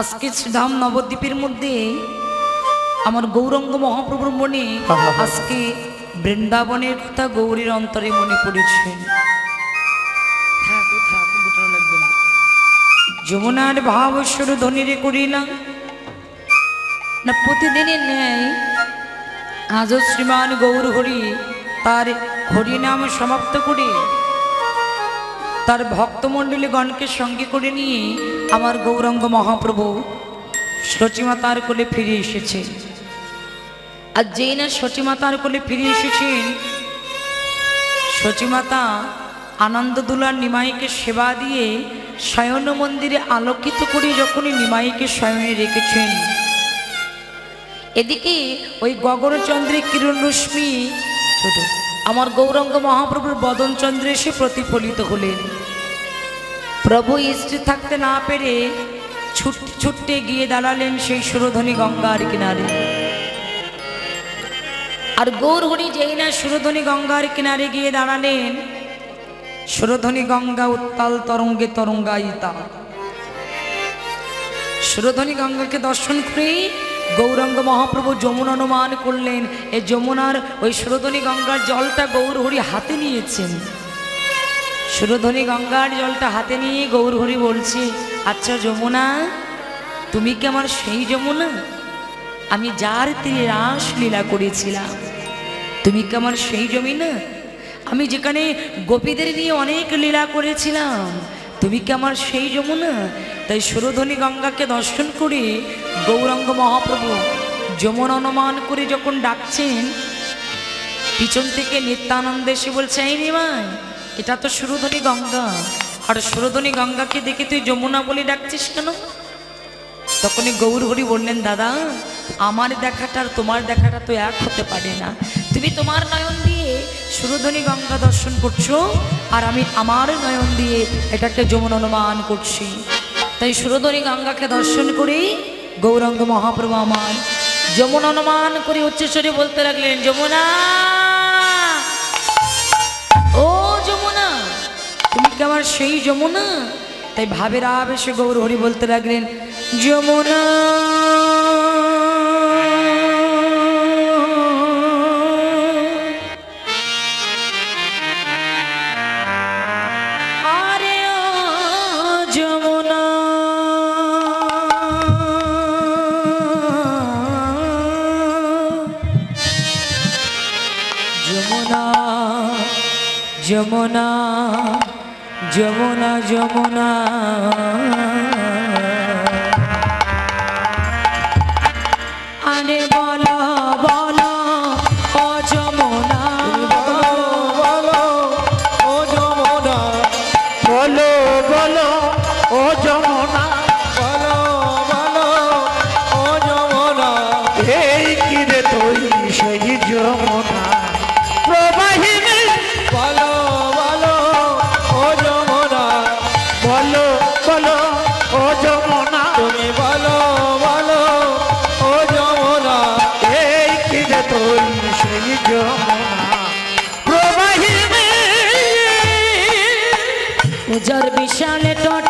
আজকে শ্রীধাম নবদ্বীপের মধ্যে আমার গৌরঙ্গ মহাপ্রভুর মনে আজকে বৃন্দাবনের কথা গৌরীর অন্তরে মনে পড়েছে। যমুনার ভাব স্বর ধ্বনিরে করিলাম না। প্রতিদিনের ন্যায়। আজও শ্রীমান গৌর হরি তার হরিনাম সমাপ্ত করে তার ভক্তমণ্ডলীগণকে সঙ্গে করে নিয়ে আমার গৌরঙ্গ মহাপ্রভু সচিমাতার কোলে ফিরে এসেছে। আর যেই না সচিমাতার কোলে ফিরে এসেছেন আনন্দ দুলার নিমাইকে সেবা দিয়ে শয়ন মন্দিরে আলোকিত করে যখনই নিমাইকে শয়নে রেখেছেন, এদিকে ওই গগনচন্দ্রের কিরণ রশ্মি ছোট আমার গৌরঙ্গ মহাপ্রভুর বদন চন্দ্রে এসে প্রতিফলিত হলেন। প্রভু স্ত্রী থাকতে না পেরে ছুট ছুটতে গিয়ে দাঁড়ালেন সেই সুরধ্বনি গঙ্গার কিনারে। আর গৌরহরি যেই না সুরধ্বনি গঙ্গার কিনারে গিয়ে দাঁড়ালেন, সুরধ্বনি গঙ্গা উত্তাল তরঙ্গে তরঙ্গায়িতা। সুরধ্বনি গঙ্গাকে দর্শন করে গৌরাঙ্গ মহাপ্রভু যমুনা অনুমান করলেন, এ যমুনার ওই সুরধ্বনি গঙ্গার জলটা গৌরহরি হাতে নিয়েছেন। সুরধ্বনি গঙ্গার জলটা হাতে নিয়ে গৌরহরি বলছে আচ্ছা যমুনা, তুমি কি আমার সেই যমুনা? আমি যার তীরে রাস লীলা করেছিলাম, তুমি কি আমার সেই জমি না আমি যেখানে গোপীদের নিয়ে অনেক লীলা করেছিলাম, তুমি কি আমার সেই যমুনা? তাই সুরধ্বনি গঙ্গাকে দর্শন করে গৌরাঙ্গ মহাপ্রভু যমুনা অনুমান করে যখন ডাকছেন, পিছন থেকে নিত্যানন্দ এসে বলছে, এই নিমাই এটা তো সুরধ্বনি গঙ্গা। আর সুরধ্বনি গঙ্গাকে দেখে তুই যমুনা বলে ডাকছিস কেন? তখনই গৌর হরি বললেন, দাদা, আমার দেখাটা আর তোমার দেখাটা তো এক হতে পারে না। তুমি তোমার নয়ন দিয়ে সুরধ্বনি গঙ্গা দর্শন করছ, আর আমি আমার নয়ন দিয়ে এটাকে যমুন অনুমান করছি। তাই সুরধরী গঙ্গাকে দর্শন করি। গৌরাঙ্গ মহাপ্রভু আমার। যমুন অনুমান করে উচ্চস্বরে বলতে লাগলেন, যমুনা, ও যমুনা, তুমি কি আমার সেই যমুনা? তাই ভাবের আবেশে গৌর হরি বলতে লাগলেন, যমুনা যমুনা যমুনা উজার বিশাল টটে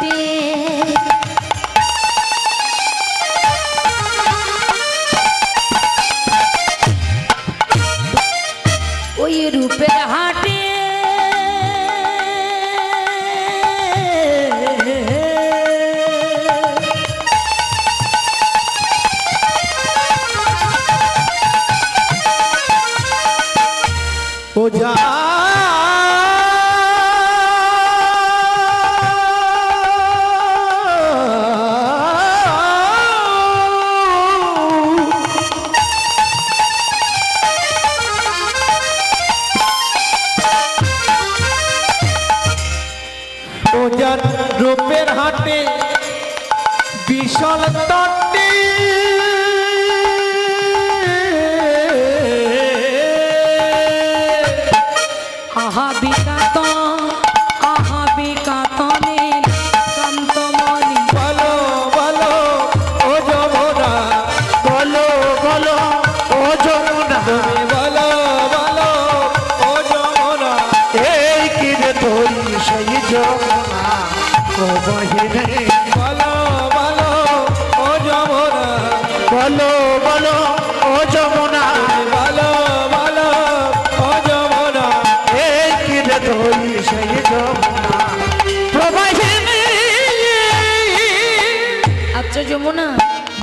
যমুনা,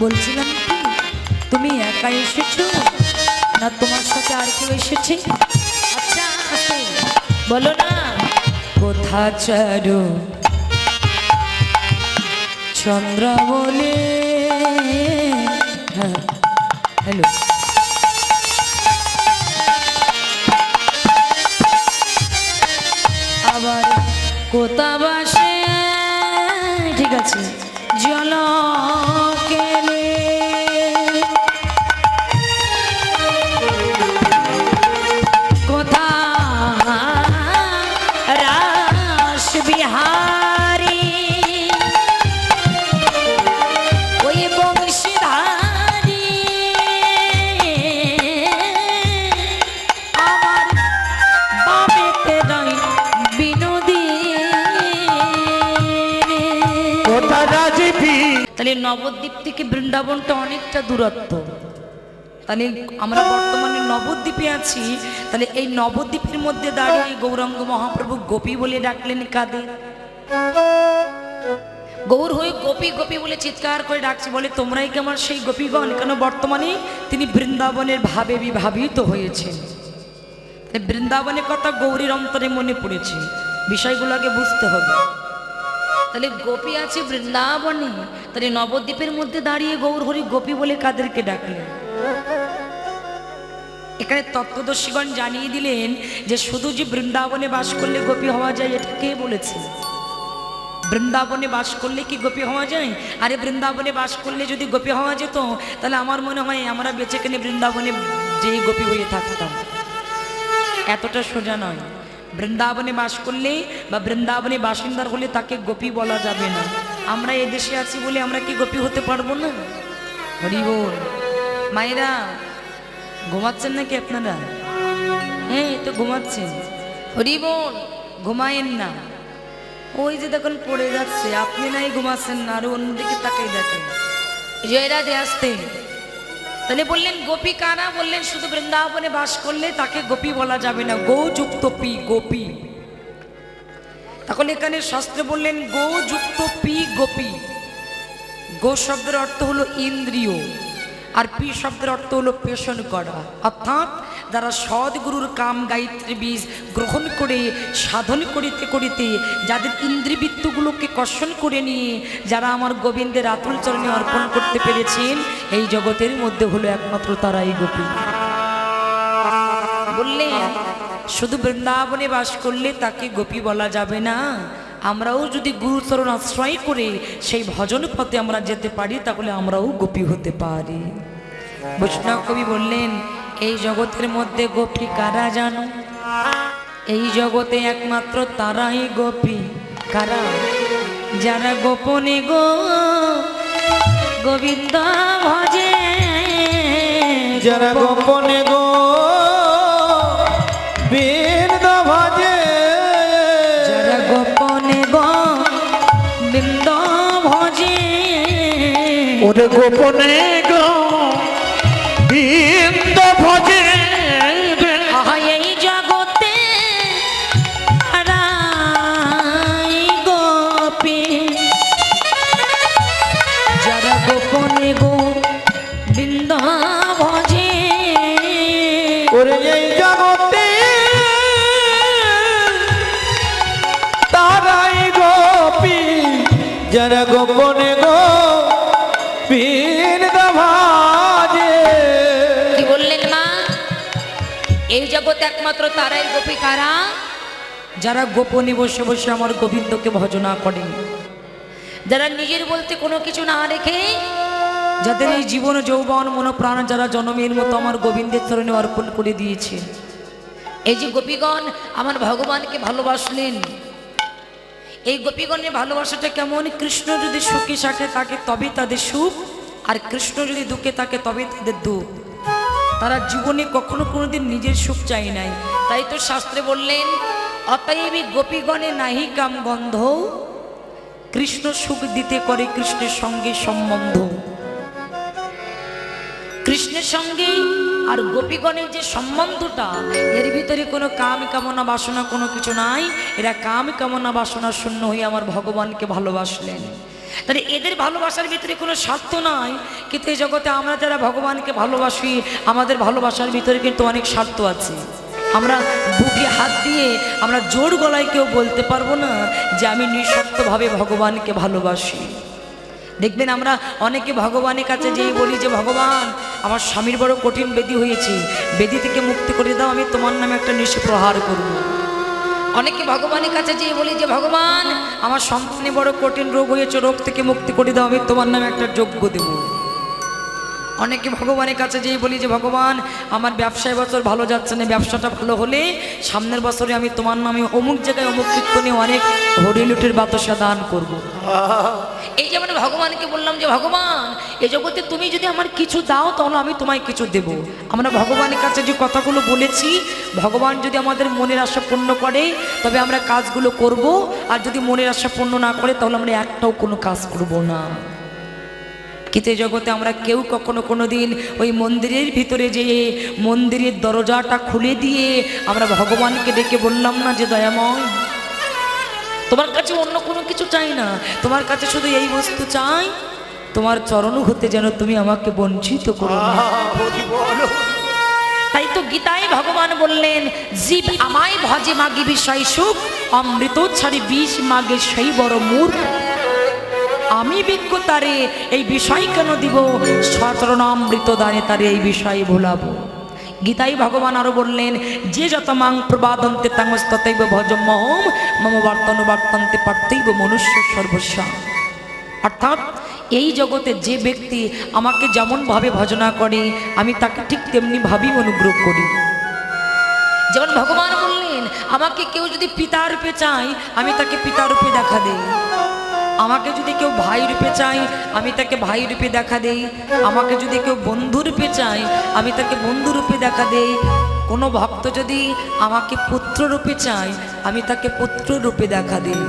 বলছিলাম কি, তুমি একা এসেছ? না, তোমার সাথে আর কেউ এসেছে? আচ্ছা বলো না। কোথা চারু চন্দ্র বলে হ্যাঁ হ্যালো আবার কোথা বাসে? ঠিক আছে, জল নবদ্বীপ থেকে বৃন্দাবনটা অনেকটা দূরত্ব। তাহলে আমরা বর্তমানে নবদ্বীপে আছি, তাহলে এই নবদ্বীপের মধ্যে দাঁড়িয়ে গৌরাঙ্গ মহাপ্রভু গোপী বলে ডাকলেন কাদের গৌর হয়ে গোপী গোপী বলে চিৎকার করে ডাকছে, বলে, তোমরাই কি আমার সেই গোপীগণ? কেন বর্তমানে তিনি বৃন্দাবনের ভাবে বিভাবিত হয়েছেন। তাই বৃন্দাবনের কথা গৌরীর অন্তরে মনে পড়েছে। বিষয়গুলোকে বুঝতে হবে। তাহলে গোপী আছে বৃন্দাবনে, তাহলে নবদ্বীপের মধ্যে দাঁড়িয়ে গৌর হরি গোপী বলে কাদেরকে ডাকলেন? এখানে তত্ত্বদর্শীগণ জানিয়ে দিলেন যে শুধু যে বৃন্দাবনে বাস করলে গোপী হওয়া যায়, এটা কে বলেছে? বৃন্দাবনে বাস করলে কি গোপী হওয়া যায়? আরে বৃন্দাবনে বাস করলে যদি গোপী হওয়া যেত, তাহলে আমার মনে হয় আমরা বেঁচে কেনে বৃন্দাবনে যেই গোপী হয়ে থাকতাম। এতটা সোজা নয়। বৃন্দাবনে বাস করলে বা বৃন্দাবনে বাসিন্দার হলে তাকে গোপী বলা যাবে না। আমরা এদেশে আছি বলে আমরা কি গোপী হতে পারব না? হরি বল। মায়েরা, ঘুমাচ্ছেন নাকি আপনারা? হ্যাঁ তো ঘুমাচ্ছেন। হরি বল, ঘুমায়েন না। ওই যে দেখুন, পড়ে যাচ্ছে। আপনি নাই, ঘুমাচ্ছেন না। আরও অন্যদিকে তাকাই দেখেন। জয়রা দিয়ে আসতে তাহলে বললেন, গোপী কারা? বললেন, শুধু বৃন্দাবনে বাস করলে তাকে গোপী বলা যাবে না। গৌযুক্ত পি গোপী। তখন এখানে শাস্ত্রে বললেন গৌযুক্ত পি গোপী। গো শব্দের অর্থ হলো ইন্দ্রিয়। আর পি শব্দের অর্থ হলো পেশন করা। অর্থাৎ যারা সদ্গুরুর কাম গায়ত্রী বীজ গ্রহণ করে, সাধন করিতে করিতে যাদের ইন্দ্রিবৃত্তগুলোকে কর্ষণ করে নিয়ে যারা আমার গোবিন্দের আতুল চরণে অর্পণ করতে পেরেছেন, এই জগতের মধ্যে হলো একমাত্র তারাই গোপী। বললেন, শুধু বৃন্দাবনে বাস করলে তাকে গোপী বলা যাবে না। আমরাও যদি গুরুচরণ আশ্রয় করে সেই ভজন পথে আমরা যেতে পারি, তাহলে আমরাও গোপী হতে পারি। বৈষ্ণব কবি বললেন, এই জগতের মধ্যে গোপী কারা জানো? এই জগতে একমাত্র তারাই গোপী। কারা? যারা গোপনে গো, গোবিন্দ ভজে যারা গোপনে গো ওরে গোপনে গো একমাত্র তারাই গোপী কারা? যারা গোপনে বসে বসে আমার গোবিন্দকে ভজনা করে যারা নিজের বলতে কোনো কিছু না রেখে যাদের এই জীবন যৌবন মনোপ্রাণ যারা জনমের মতো আমার গোবিন্দের চরণে অর্পণ করে দিয়েছে। এই যে গোপীগণ আমার ভগবানকে ভালোবাসলেন এই গোপীগণের ভালোবাসাটা কেমন? কৃষ্ণ যদি সুখে সাথে থাকে তবে তাদের সুখ আর কৃষ্ণ যদি দুঃখে থাকে তবে তাদের দুঃখ। তারা জীবনে কখনো কোনোদিন নিজের সুখ চাই নাই। তাই তো শাস্ত্রে বললেন, অতএবই গোপীগণে নাহি কাম গন্ধ, কৃষ্ণ সুখ দিতে করে কৃষ্ণের সঙ্গে সম্বন্ধ। কৃষ্ণের সঙ্গে আর গোপীগণের যে সম্বন্ধটা, এর ভিতরে কোনো কাম কামনা বাসনা কোনো কিছু নাই। এরা কাম কামনা বাসনা শূন্য হয়ে আমার ভগবানকে ভালোবাসলেন। তাহলে এদের ভালোবাসার ভিতরে কোনো স্বার্থ নাই। কিন্তু এই জগতে আমরা যারা ভগবানকে ভালোবাসি, আমাদের ভালোবাসার ভিতরে কিন্তু অনেক স্বার্থ আছে। আমরা বুকে হাত দিয়ে, আমরা জোর গলায় কেউ বলতে পারব না যে আমি নিঃস্বার্থভাবে ভগবানকে ভালোবাসি। দেখবেন আমরা অনেকে ভগবানের কাছে যেই বলি যে, ভগবান, আমার স্বামীর বড় কঠিন বেদি হয়েছে। বেদি থেকে মুক্তি করে দাও, আমি তোমার নামে একটা নিশে প্রহার করব। অনেকে ভগবানের কাছে যেয়ে বলি যে, ভগবান, আমার সম্পূর্ণ বড় কঠিন রোগ হয়েছে, রোগ থেকে মুক্তি করে দাও, আমি তোমার নামে একটা যোগ্য দেবো। অনেকে ভগবানের কাছে যেয়ে বলি যে, ভগবান, আমার ব্যবসায় বছর ভালো যাচ্ছে না, ব্যবসাটা ভালো হলে সামনের বছরে আমি তোমার নামে অমুক জায়গায় অমুক কীর্তনে অনেক হরিলুটের বাতাসা দান করব। এই যেমন ভগবানকে বললাম যে, ভগবান এই জগতে তুমি যদি আমার কিছু দাও, তাহলে আমি তোমায় কিছু দেব আমরা ভগবানের কাছে যে কথাগুলো বলেছি, ভগবান যদি আমাদের মনের আশা পূর্ণ করে, তবে আমরা কাজগুলো করব, আর যদি মনের আশা পূর্ণ না করে, তাহলে আমরা একটাও কোনো কাজ করব না কিন্তু জগতে আমরা কেউ কখনো কোনো দিন ওই মন্দিরের ভিতরে যেয়ে মন্দিরের দরজাটা খুলে দিয়ে আমরা ভগবানকে ডেকে বললাম না যে দয়াময়, তোমার কাছে অন্য কোনো কিছু চাই না, তোমার কাছে শুধু এই বস্তু চাই, তোমার চরণ হতে যেন তুমি আমাকে বঞ্চিত করো তাই তো গীতায় ভগবান বললেন, জীব আমায় ভজে মাগে বিষয় সুখ অমৃত ছাড়ি বিষ মাগে সেই বড় মূর্খ। আমি বিজ্ঞ তারে, এই বিষয় কেন দিব? সচরণামৃত দানে তারে এই বিষয়ে ভোলাবো। গীতাই ভগবান আরও বললেন, যে যত মাং প্রবাদন্তে তাংস্ততৈব ভজ মহম, মম বার্তন বার্তন্তে পার্থৈব মনুষ্য সর্বস্ব। অর্থাৎ এই জগতে যে ব্যক্তি আমাকে যেমনভাবে ভজনা করে, আমি তাকে ঠিক তেমনিভাবেই অনুগ্রহ করি। যেমন ভগবান বললেন, আমাকে কেউ যদি পিতা রূপে চায়, আমি তাকে পিতা রূপে দেখা দেই। আমাকে যদি কেউ ভাই রূপে চাই আমি তাকে ভাই রূপে দেখা দেই। আমাকে যদি কেউ বন্ধু রূপে চাই আমি তাকে বন্ধু রূপে দেখা দেই। কোনো ভক্ত যদি আমাকে পুত্র রূপে চায়, আমি তাকে পুত্র রূপে দেখা দিই।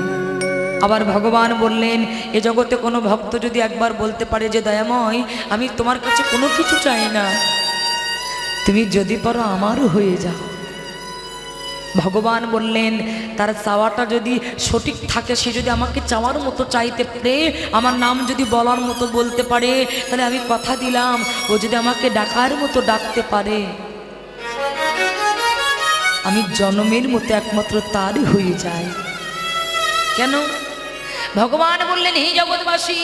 আবার ভগবান বললেন, এ জগতে কোনো ভক্ত যদি একবার বলতে পারে যে, দয়াময়, আমি তোমার কাছে কোনো কিছু চাই না। তুমি যদি পারো আমারও হয়ে যাও। ভগবান বললেন, তার চাওয়াটা যদি সঠিক থাকে, সে যদি আমাকে চাওয়ার মতো চাইতে পারে, আমার নাম যদি বলার মতো বলতে পারে, তাহলে আমি কথা দিলাম। ও যদি আমাকে ডাকার মতো ডাকতে পারে, আমি জন্মের মতো একমাত্র তারই হয়ে যায় কেন? ভগবান বললেন, হে জগৎবাসী,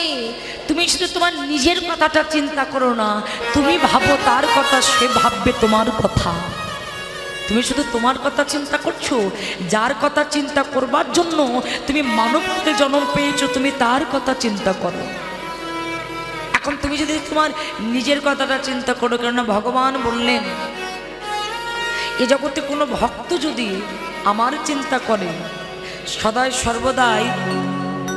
তুমি শুধু তোমার নিজের কথাটা চিন্তা করো না। তুমি ভাবো তার কথা, সে ভাববে তোমার কথা। তুমি শুধু তোমার কথা চিন্তা করছ, যার কথা চিন্তা করবার জন্য তুমি মানবকে জন্ম পেয়েছ, তুমি তার কথা চিন্তা করো। এখন তুমি যদি তোমার নিজের কথাটা চিন্তা করো, কেননা ভগবান বললেন, এ জগতে কোনো ভক্ত যদি আমার চিন্তা করে, সদাই সর্বদাই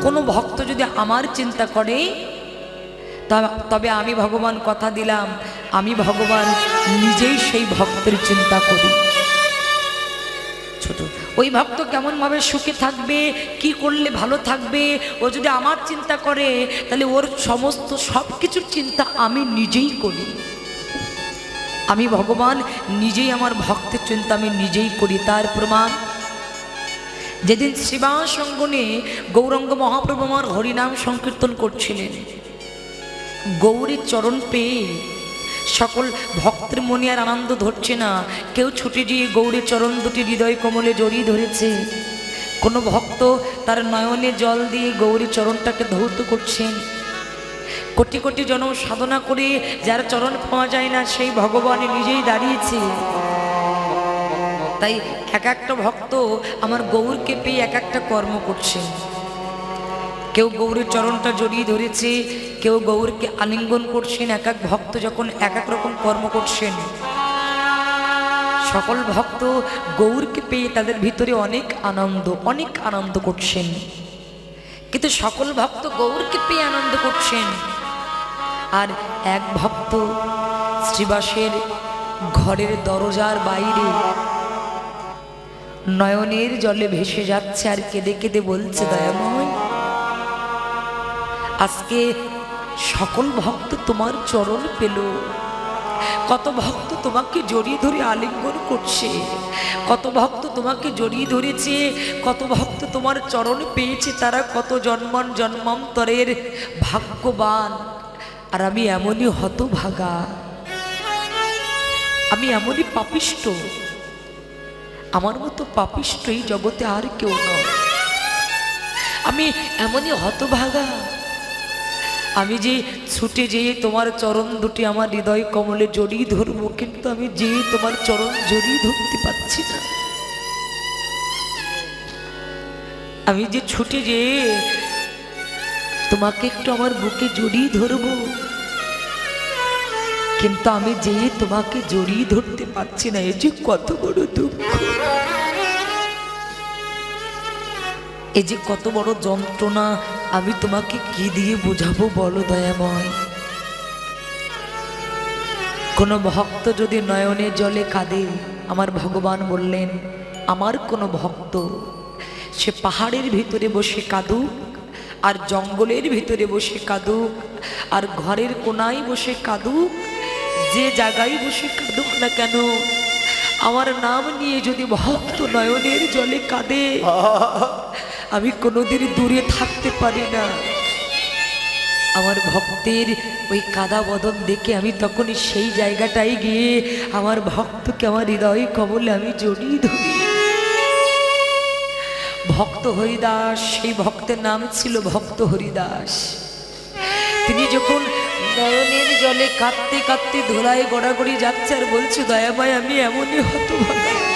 কোনো ভক্ত যদি আমার চিন্তা করে তবে আমি ভগবান কথা দিলাম, আমি ভগবান নিজেই সেই ভক্তের চিন্তা করি। ছোট। ওই ভক্ত কেমনভাবে সুখে থাকবে? কি করলে ভালো থাকবে? ও যদি আমার চিন্তা করে, তাহলে ওর সমস্ত সব কিছুর চিন্তা আমি নিজেই করি। আমি ভগবান, নিজেই আমার ভক্তের চিন্তা আমি নিজেই করি। তার প্রমাণ, যেদিন শিবাসঙ্গনে গৌরঙ্গ মহাপ্রভু আমার হরিনাম সংকীর্তন করছিলেন, গৌরীর চরণ পেয়ে সকল ভক্তের মনে আর আনন্দ ধরছে না। কেউ ছুটে গিয়ে গৌরীর চরণ দুটি হৃদয় কোমলে জড়িয়ে ধরেছে। কোনো ভক্ত তার নয়নে জল দিয়ে গৌরী চরণটাকে ধৌত করছেন। কোটি কোটি জন সাধনা করে যার চরণ পাওয়া যায় না, সেই ভগবান নিজেই দাঁড়িয়েছে। তাই এক একটা ভক্ত আমার গৌরকে পেয়ে এক একটা কর্ম করছে কেউ গৌরের চরণটা জড়িয়ে ধরেছে, কেউ গৌরকে আলিঙ্গন করছেন, এক এক ভক্ত যখন এক এক রকম কর্ম করছেন। সকল ভক্ত গৌরকে পেয়ে তাদের ভিতরে অনেক আনন্দ অনেক আনন্দ করছেন। কিন্তু সকল ভক্ত গৌরকে পেয়ে আনন্দ করছেন। আর এক ভক্ত শ্রীবাসের ঘরের দরজার বাইরে নয়নের জলে ভেসে যাচ্ছে আর কেঁদে কেঁদে বলছে, দয়াময় আজকে সকল ভক্ত তোমার চরণ পেল। কত ভক্ত তোমাকে জড়িয়ে ধরে আলিঙ্গন করছে। কত ভক্ত তোমাকে জড়িয়ে ধরেছে, কত ভক্ত তোমার চরণ পেয়েছে, তারা কত জন্মান জন্মান্তরের ভাগ্যবান। আর আমি এমনই হতভাগা। আমি এমনই পাপিষ্ট। আমার মতো পাপিষ্ট এই জগতে আর কেউ নয়। আমি এমনই হতভাগা। আমি যে ছুটে যেয়ে তোমার চরণ দুটি আমার হৃদয় কমলে জড়িয়ে ধরবো, কিন্তু আমি যেয়ে তোমার চরণ জড়িয়ে ধরতে পারছি না। আমি যে ছুটে যেয়ে তোমাকে একটু আমার বুকে জড়িয়ে ধরবো, কিন্তু আমি যেয়ে তোমাকে জড়িয়ে ধরতে পারছি না। এই যে কত বড় দুঃখ। এই যে কত বড় যন্ত্রণা, আমি তোমাকে কি দিয়ে বোঝাবো বলো দয়াময়? কোনো ভক্ত যদি নয়নে জলে কাঁদে, আমার ভগবান বললেন, আমার কোনো ভক্ত, সে পাহাড়ের ভিতরে বসে কাঁদুক, আর জঙ্গলের ভিতরে বসে কাঁদুক, আর ঘরের কোনায় বসে কাঁদুক, যে জায়গায় বসে কাঁদুক না কেন, আমার নাম নিয়ে যদি ভক্ত নয়নের জলে কাঁদে আমি কোনোদিন দূরে থাকতে পারি না। আমার ভক্তের ওই কাদা বদন দেখে আমি তখনই সেই জায়গাটায় গিয়ে আমার ভক্তকে আমার হৃদয় কবলে আমি জড়িয়ে ধরি। ভক্ত হরিদাস, সেই ভক্তের নাম ছিল ভক্ত হরিদাস। তিনি যখন নয়নের জলে কাঁদতে কাঁদতে ধোলায় গড়াগড়ি যাচ্ছে আর বলছে, দয়াময়, আমি এমনই হতভাগা।